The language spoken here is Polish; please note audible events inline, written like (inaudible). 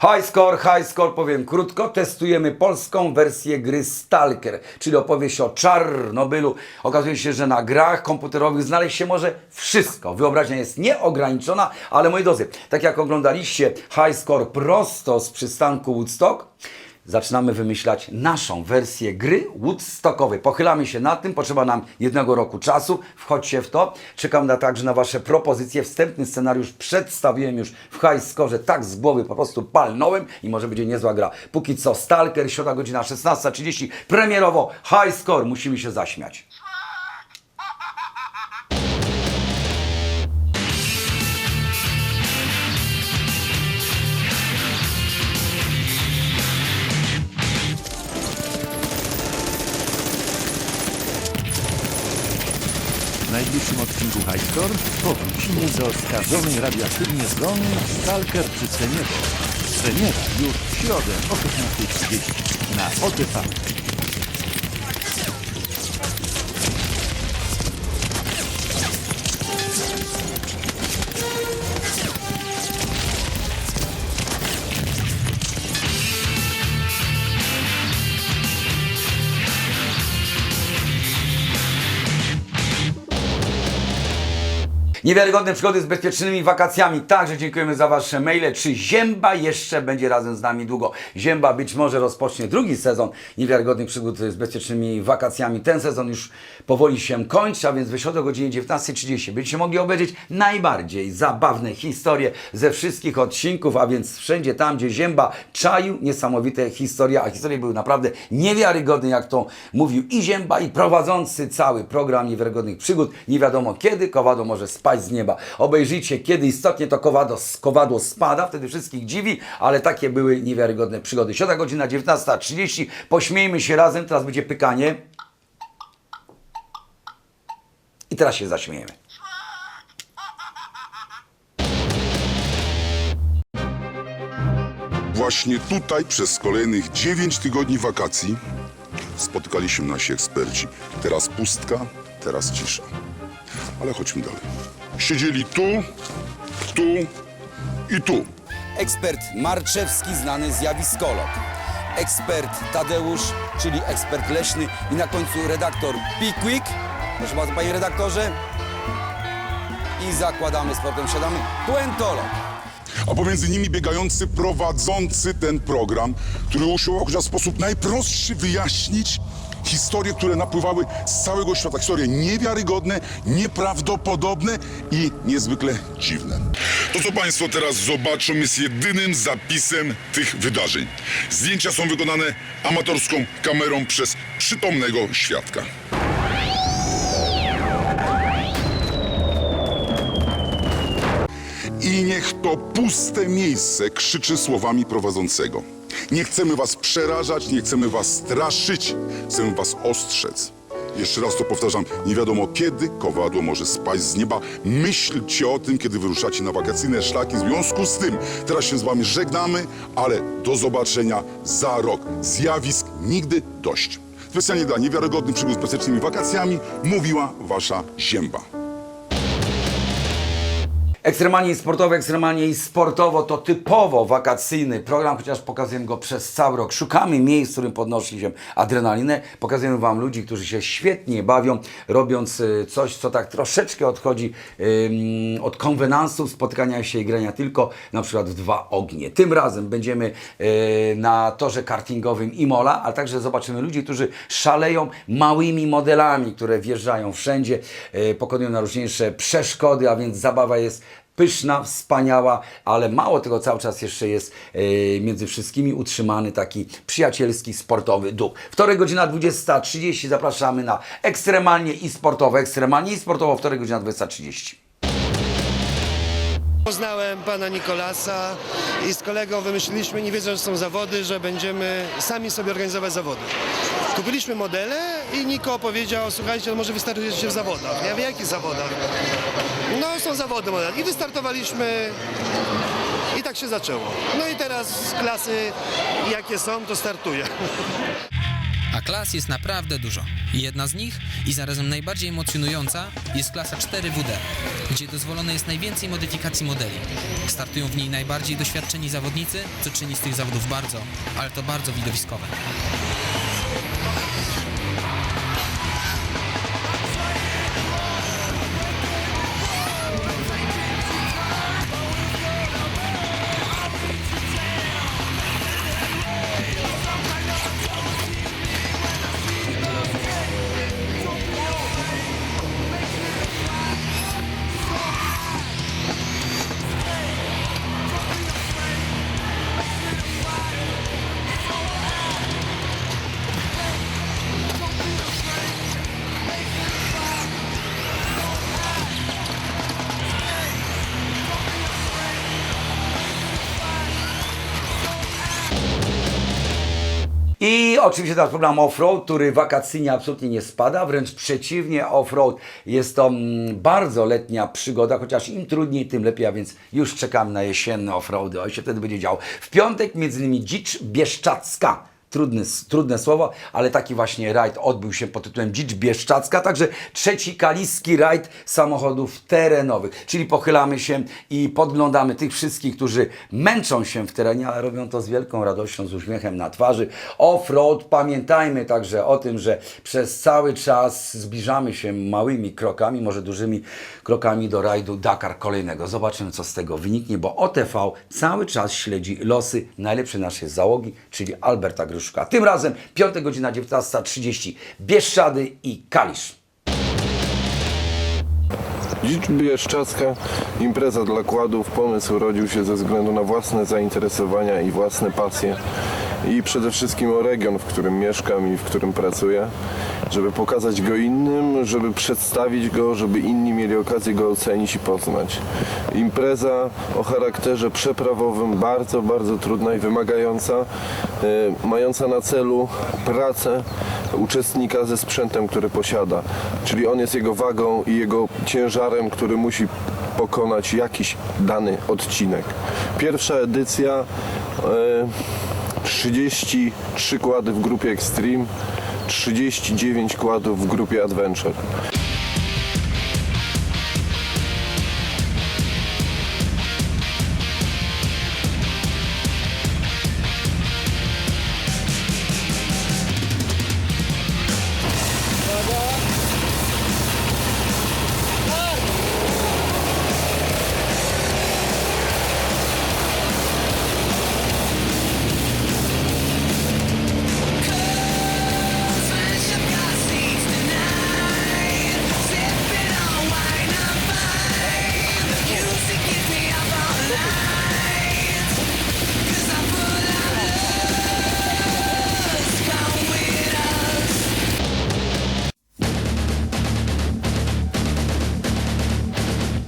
High score, high score, powiem krótko. Testujemy polską wersję gry Stalker, czyli opowieść o Czarnobylu. Okazuje się, że na grach komputerowych znaleźć się może wszystko. Wyobraźnia jest nieograniczona, ale moi drodzy, tak jak oglądaliście high score prosto z przystanku Woodstock, zaczynamy wymyślać naszą wersję gry Woodstockowej. Pochylamy się nad tym, potrzeba nam jednego roku czasu, wchodźcie w to. Czekam na także na Wasze propozycje. Wstępny scenariusz przedstawiłem już w high score, tak z głowy po prostu palnąłem i może będzie niezła gra. Póki co Stalker, środa godzina 16.30, premierowo high score, musimy się zaśmiać. Powrócimy do skażonej radioaktywnie zgony Stalker przy Seniego. Premiera już w środę o 15.30 na OTV. Niewiarygodne przygody z bezpiecznymi wakacjami. Także dziękujemy za Wasze maile. Czy Zięba jeszcze będzie razem z nami długo? Zięba być może rozpocznie drugi sezon niewiarygodnych przygód z bezpiecznymi wakacjami. Ten sezon już powoli się kończy, a więc w środę o godzinie 19.30 będziecie mogli obejrzeć najbardziej zabawne historie ze wszystkich odcinków, a więc wszędzie tam, gdzie Zięba czaił niesamowite historie, a historie były naprawdę niewiarygodne, jak to mówił i Zięba, i prowadzący cały program niewiarygodnych przygód. Nie wiadomo kiedy kowadło może spaść z nieba. Obejrzyjcie, kiedy istotnie to kowadło, kowadło spada, wtedy wszystkich dziwi, ale takie były niewiarygodne przygody. Środa godzina 19.30, pośmiejmy się razem, teraz będzie pykanie. I teraz się zaśmiejemy. Właśnie tutaj przez kolejnych 9 tygodni wakacji spotykali się nasi eksperci. Teraz pustka, teraz cisza. Ale chodźmy dalej. Siedzieli tu, tu i tu. Ekspert Marczewski, znany zjawiskolog. Ekspert Tadeusz, czyli ekspert leśny. I na końcu redaktor Pickwick. Proszę bardzo, panie redaktorze. I zakładamy, z portem siadamy, puentolog. A pomiędzy nimi biegający prowadzący ten program, który usiłował chociaż w sposób najprostszy wyjaśnić historie, które napływały z całego świata. Historie niewiarygodne, nieprawdopodobne i niezwykle dziwne. To, co Państwo teraz zobaczą, jest jedynym zapisem tych wydarzeń. Zdjęcia są wykonane amatorską kamerą przez przytomnego świadka. I niech to puste miejsce krzyczy słowami prowadzącego. Nie chcemy was przerażać, nie chcemy was straszyć, chcemy was ostrzec. Jeszcze raz to powtarzam, nie wiadomo kiedy kowadło może spaść z nieba. Myślcie o tym, kiedy wyruszacie na wakacyjne szlaki. W związku z tym teraz się z wami żegnamy, ale do zobaczenia za rok. Zjawisk nigdy dość. Specjalnie dla niewiarygodnych przygód z bezpiecznymi wakacjami mówiła wasza Zięba. Ekstremalnie sportowo, ekstremalnie sportowo to typowo wakacyjny program, chociaż pokazujemy go przez cały rok. Szukamy miejsc, w którym podnosi się adrenalinę. Pokazujemy Wam ludzi, którzy się świetnie bawią, robiąc y, coś, co tak troszeczkę odchodzi ym, od konwenansów, spotykania się i grania tylko na przykład w dwa ognie. Tym razem będziemy y, na torze kartingowym Imola, ale także zobaczymy ludzi, którzy szaleją małymi modelami, które wjeżdżają wszędzie, y, pokonują najróżniejsze przeszkody, a więc zabawa jest pyszna, wspaniała, ale mało tego cały czas jeszcze jest e, między wszystkimi utrzymany taki przyjacielski, sportowy duch. Wtorek godzina 20.30 zapraszamy na ekstremalnie i sportowo, ekstremalnie i sportowo wtorek godzina 20.30. Poznałem pana Nikolasa i z kolegą wymyśliliśmy, nie wiedząc, że są zawody, że będziemy sami sobie organizować zawody. Kupiliśmy modele i Niko powiedział, słuchajcie, no może wystartujecie w zawodach. Ja wiem, jakich zawodach? No, są zawody model. I wystartowaliśmy i tak się zaczęło. No i teraz klasy, jakie są, to startuję. (laughs) A klas jest naprawdę dużo. Jedna z nich i zarazem najbardziej emocjonująca jest klasa 4WD, gdzie dozwolone jest najwięcej modyfikacji modeli. Startują w niej najbardziej doświadczeni zawodnicy, co czyni z tych zawodów bardzo, ale to bardzo widowiskowe. I oczywiście teraz program off-road, który wakacyjnie absolutnie nie spada, wręcz przeciwnie, off-road jest to mm, bardzo letnia przygoda, chociaż im trudniej, tym lepiej, a więc już czekam na jesienne off-roady, o się wtedy będzie działo. W piątek między innymi Dzicz Bieszczacka. Trudny, trudne słowo, ale taki właśnie rajd odbył się pod tytułem Dzicz Bieszczacka, także trzeci kaliski rajd samochodów terenowych, czyli pochylamy się i podglądamy tych wszystkich, którzy męczą się w terenie, ale robią to z wielką radością, z uśmiechem na twarzy. Off-road, pamiętajmy także o tym, że przez cały czas zbliżamy się małymi krokami, może dużymi krokami do rajdu Dakar kolejnego. Zobaczymy, co z tego wyniknie, bo OTV cały czas śledzi losy najlepszej naszej załogi, czyli Alberta Gruszuka. Tym razem 5 godzina 19.30 Bieszczady i Kalisz. Dzicz Bieszczacka, impreza dla kładów. Pomysł rodził się ze względu na własne zainteresowania i własne pasje i przede wszystkim o region, w którym mieszkam i w którym pracuję, żeby pokazać go innym, żeby przedstawić go, żeby inni mieli okazję go ocenić i poznać. Impreza o charakterze przeprawowym, bardzo, bardzo trudna i wymagająca, e, mająca na celu pracę uczestnika ze sprzętem, który posiada. Czyli on jest jego wagą i jego ciężarem, który musi pokonać jakiś dany odcinek. Pierwsza edycja e, 33 kłady w grupie Extreme, 39 kładów w grupie Adventure.